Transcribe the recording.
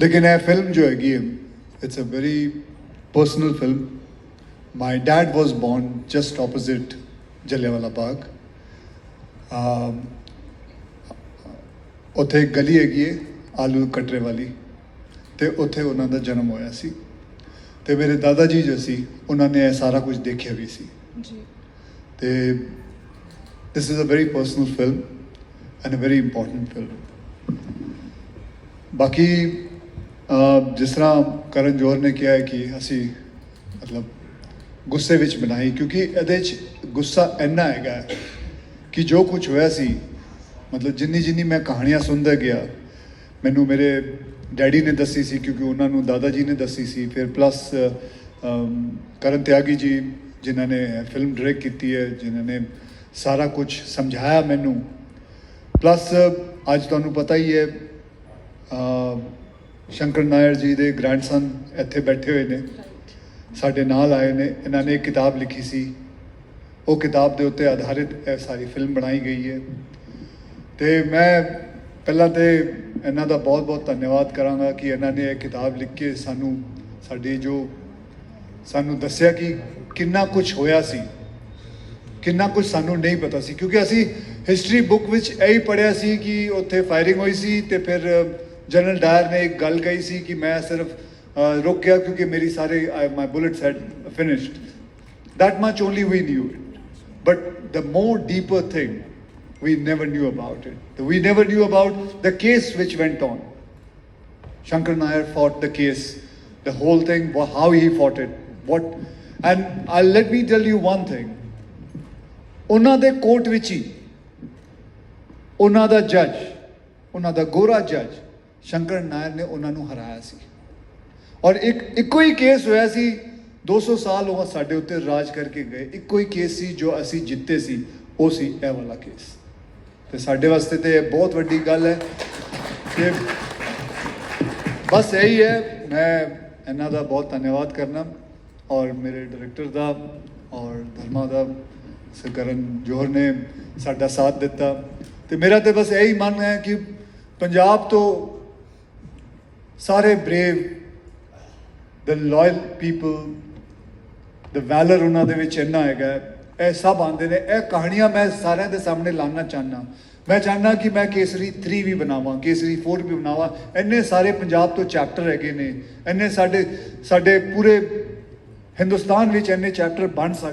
ਲੇਕਿਨ ਇਹ ਫਿਲਮ ਜੋ ਹੈਗੀ ਹੈ it's a very personal film my dad was born just opposite Jallianwala Bagh ਉੱਥੇ ਗਲੀ ਹੈਗੀ ਹੈ ਆਲੂ ਕਟਰੇ ਵਾਲੀ ਤੇ ਉੱਥੇ ਉਹਨਾਂ ਦਾ ਜਨਮ ਹੋਇਆ ਸੀ ਤੇ ਮੇਰੇ ਦਾਦਾ ਜੀ ਜੋ ਸੀ ਉਹਨਾਂ ਨੇ ਇਹ ਸਾਰਾ ਕੁਝ ਦੇਖਿਆ ਵੀ ਸੀ ਜੀ ਤੇ this is a very personal film and a very important film ਬਾਕੀ ਜਿਸ ਤਰ੍ਹਾਂ ਕਰਨ ਜੋਹਰ ਨੇ ਕਿਹਾ ਹੈ ਕਿ ਅਸੀਂ ਮਤਲਬ ਗੁੱਸੇ ਵਿੱਚ ਬਣਾਈ, ਕਿਉਂਕਿ ਇਹਦੇ 'ਚ ਗੁੱਸਾ ਇੰਨਾ ਹੈਗਾ ਕਿ ਜੋ ਕੁਝ ਹੋਇਆ ਸੀ, ਮਤਲਬ ਜਿੰਨੀ ਜਿੰਨੀ ਮੈਂ ਕਹਾਣੀਆਂ ਸੁਣਦਾ ਗਿਆ, ਮੈਨੂੰ ਮੇਰੇ ਡੈਡੀ ਨੇ ਦੱਸੀ ਸੀ, ਕਿਉਂਕਿ ਉਹਨਾਂ ਨੂੰ ਦਾਦਾ ਜੀ ਨੇ ਦੱਸੀ ਸੀ, ਫਿਰ ਪਲੱਸ ਕਰਨ ਤਿਆਗੀ ਜੀ, ਜਿਨ੍ਹਾਂ ਨੇ ਫਿਲਮ ਡਾਇਰੈਕਟ ਕੀਤੀ ਹੈ, ਜਿਨ੍ਹਾਂ ਨੇ ਸਾਰਾ ਕੁਝ ਸਮਝਾਇਆ ਮੈਨੂੰ। ਪਲੱਸ ਅੱਜ ਤੁਹਾਨੂੰ ਪਤਾ ਹੀ ਹੈ ਸ਼ੰਕਰ ਨਾਇਰ ਜੀ ਦੇ ਗ੍ਰੈਂਡਸਨ ਇੱਥੇ ਬੈਠੇ ਹੋਏ ਨੇ। ਸਾਡੇ ਨਾਲ ਆਏ ਨੇ। ਇਹਨਾਂ ਨੇ ਇੱਕ ਕਿਤਾਬ ਲਿਖੀ ਸੀ। ਉਹ ਕਿਤਾਬ ਦੇ ਉੱਤੇ ਆਧਾਰਿਤ ਇਹ ਸਾਰੀ ਫਿਲਮ ਬਣਾਈ ਗਈ ਹੈ। ਤੇ ਮੈਂ ਪਹਿਲਾਂ ਤੇ ਇਹਨਾਂ ਦਾ ਬਹੁਤ-ਬਹੁਤ ਧੰਨਵਾਦ ਕਰਾਂਗਾ ਕਿ ਇਹਨਾਂ ਨੇ ਇਹ ਕਿਤਾਬ ਲਿਖ ਕੇ ਸਾਨੂੰ, ਸਾਡੀ ਜੋ ਸਾਨੂੰ ਦੱਸਿਆ ਕਿ ਕਿੰਨਾ ਕੁਝ ਹੋਇਆ ਸੀ, ਕਿੰਨਾ ਕੁਝ ਸਾਨੂੰ ਨਹੀਂ ਪਤਾ ਸੀ। ਕਿਉਂਕਿ ਅਸੀਂ ਹਿਸਟਰੀ ਬੁੱਕ ਵਿੱਚ ਇਹ ਹੀ ਪੜ੍ਹਿਆ ਸੀ ਕਿ ਉੱਥੇ ਫਾਇਰਿੰਗ ਹੋਈ ਸੀ ਤੇ ਫਿਰ ਜਨਰਲ ਡਾਇਰ ਨੇ ਇੱਕ ਗੱਲ ਕਹੀ ਸੀ ਕਿ ਮੈਂ ਸਿਰਫ ਅ, ਰੁਕ ਗਿਆ ਕਿਉਂਕਿ ਮੇਰੀ ਸਾਰੇ my bullets had finished that much only we knew it but the more deeper thing we never knew about it we never knew about the case which went on shankar nair fought the case the whole thing wha- how he fought it what and I'll let me tell you one thing ਉਹਨਾਂ ਦੇ court ਵਿੱਚ ਹੀ ਉਹਨਾਂ ਦਾ ਜੱਜ ਉਹਨਾਂ ਦਾ ਗੋਰਾ ਜੱਜ ਸ਼ੰਕਰ ਨਾਇਰ ਨੇ ਉਹਨਾਂ ਨੂੰ ਹਰਾਇਆ ਸੀ। ਔਰ ਇੱਕ, ਇੱਕੋ ਹੀ ਕੇਸ ਹੋਇਆ ਸੀ 200 ਸਾਲ ਉਹ ਸਾਡੇ ਉੱਤੇ ਰਾਜ ਕਰਕੇ ਗਏ। ਇੱਕੋ ਹੀ ਕੇਸ ਸੀ ਜੋ ਅਸੀਂ ਜਿੱਤੇ ਸੀ, ਉਹ ਸੀ ਇਹ ਵਾਲਾ ਕੇਸ। ਤੇ ਸਾਡੇ ਵਾਸਤੇ ਤੇ ਇਹ ਬਹੁਤ ਵੱਡੀ ਗੱਲ ਹੈ ਕਿ ਬਸ ਇਹੀ ਹੈ। ਮੈਂ ਇਹਨਾਂ ਦਾ ਬਹੁਤ ਧੰਨਵਾਦ ਕਰਨਾ ਔਰ ਮੇਰੇ ਡਾਇਰੈਕਟਰ ਦਾ ਔਰ ਧਰਮਾ ਦਾ ਸਕਰਨ ਜੋਹਰ ਨੇ ਸਾਡਾ ਸਾਥ ਦਿੱਤਾ। ਤੇ ਮੇਰਾ ਤੇ ਬਸ ਇਹੀ ਮੰਨ ਹੈ ਕਿ ਪੰਜਾਬ ਤੋਂ ਸਾਰੇ brave the loyal people the valour ਉਹਨਾਂ ਦੇ ਵਿੱਚ ਇੰਨਾ ਹੈਗਾ ਇਹ ਸਭ ਆਉਂਦੇ ਨੇ। ਇਹ ਕਹਾਣੀਆਂ ਮੈਂ ਸਾਰਿਆਂ ਦੇ ਸਾਹਮਣੇ ਲਾਉਣਾ ਚਾਹਨਾ ਮੈਂ ਚਾਹਨਾ ਕਿ ਮੈਂ ਕੇਸਰੀ 3 ਵੀ ਬਣਾਵਾਂ, ਕੇਸਰੀ 4 ਵੀ ਬਣਾਵਾਂ। ਇੰਨੇ ਸਾਰੇ ਪੰਜਾਬ ਤੋਂ ਚੈਪਟਰ ਹੈਗੇ ਨੇ। ਇੰਨੇ ਸਾਡੇ ਸਾਡੇ ਪੂਰੇ ਹਿੰਦੁਸਤਾਨ ਵਿੱਚ ਇੰਨੇ ਚੈਪਟਰ ਬਣ ਸਕਦੇ